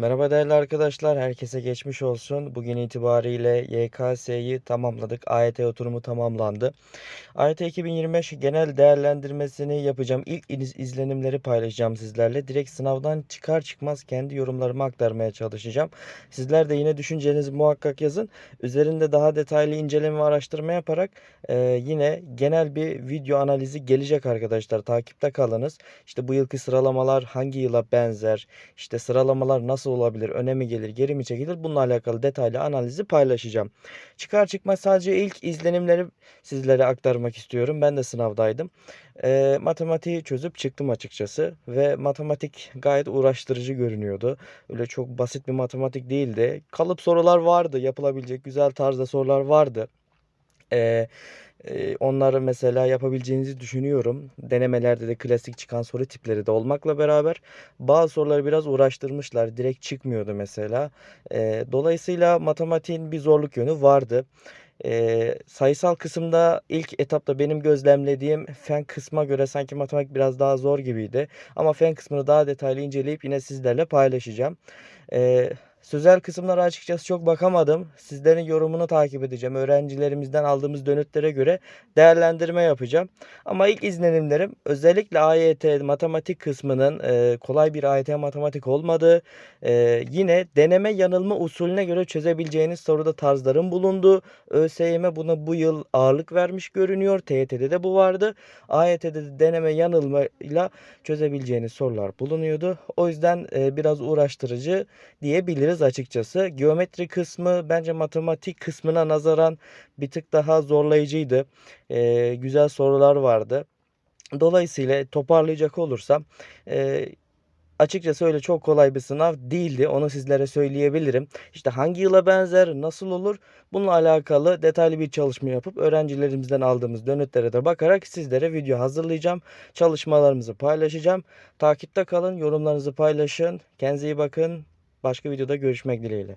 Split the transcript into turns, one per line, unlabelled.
Merhaba değerli arkadaşlar, herkese geçmiş olsun. Bugün itibariyle YKS'yi tamamladık. AYT oturumu tamamlandı. AYT 2025 genel değerlendirmesini yapacağım. İlk iz- izlenimleri paylaşacağım sizlerle. Direkt sınavdan çıkar çıkmaz kendi yorumlarımı aktarmaya çalışacağım. Sizler de yine düşüncenizi muhakkak yazın. Üzerinde daha detaylı inceleme ve araştırma yaparak e, yine genel bir video analizi gelecek arkadaşlar. Takipte kalınız. İşte bu yılki sıralamalar hangi yıla benzer? İşte sıralamalar nasıl olabilir? Öne mi gelir? Geri mi çekilir? Bununla alakalı detaylı analizi paylaşacağım. Çıkar çıkmaz sadece ilk izlenimleri sizlere aktarmak istiyorum. Ben de sınavdaydım. Eee, matematiği çözüp çıktım açıkçası ve matematik gayet uğraştırıcı görünüyordu. Öyle çok basit bir matematik değildi. Kalıp sorular vardı. Yapılabilecek güzel tarzda sorular vardı. Eee, onları mesela yapabileceğinizi düşünüyorum. Denemelerde de klasik çıkan soru tipleri de olmakla beraber bazı soruları biraz uğraştırmışlar. Direkt çıkmıyordu mesela. Eee, dolayısıyla matematiğin bir zorluk yönü vardı. Eee, sayısal kısımda ilk etapta benim gözlemlediğim fen kısma göre sanki matematik biraz daha zor gibiydi. Ama fen kısmını daha detaylı inceleyip yine sizlerle paylaşacağım. Eee, sözel kısımlara açıkçası çok bakamadım. Sizlerin yorumunu takip edeceğim. Öğrencilerimizden aldığımız dönütlere göre değerlendirme yapacağım. Ama ilk izlenimlerim özellikle AYT matematik kısmının eee, kolay bir AYT matematik olmadığı, eee, yine deneme yanılma usulüne göre çözebileceğiniz soruda tarzların bulunduğu, ÖSYM buna bu yıl ağırlık vermiş görünüyor. TYT'de de bu vardı. AYT'de de deneme yanılmayla çözebileceğiniz sorular bulunuyordu. O yüzden eee, biraz uğraştırıcı diyebiliriz açıkçası. Geometri kısmı bence matematik kısmına nazaran bir tık daha zorlayıcıydı. Eee, güzel sorular vardı. Dolayısıyla toparlayacak olursam eee, açıkçası öyle çok kolay bir sınav değildi. Onu sizlere söyleyebilirim. İşte hangi yıla benzer, nasıl olur? Bununla alakalı detaylı bir çalışma yapıp öğrencilerimizden aldığımız dönütlere de bakarak sizlere video hazırlayacağım. Çalışmalarımızı paylaşacağım. Takipte kalın, yorumlarınızı paylaşın. Kendinize iyi bakın. Başka videoda görüşmek dileğiyle.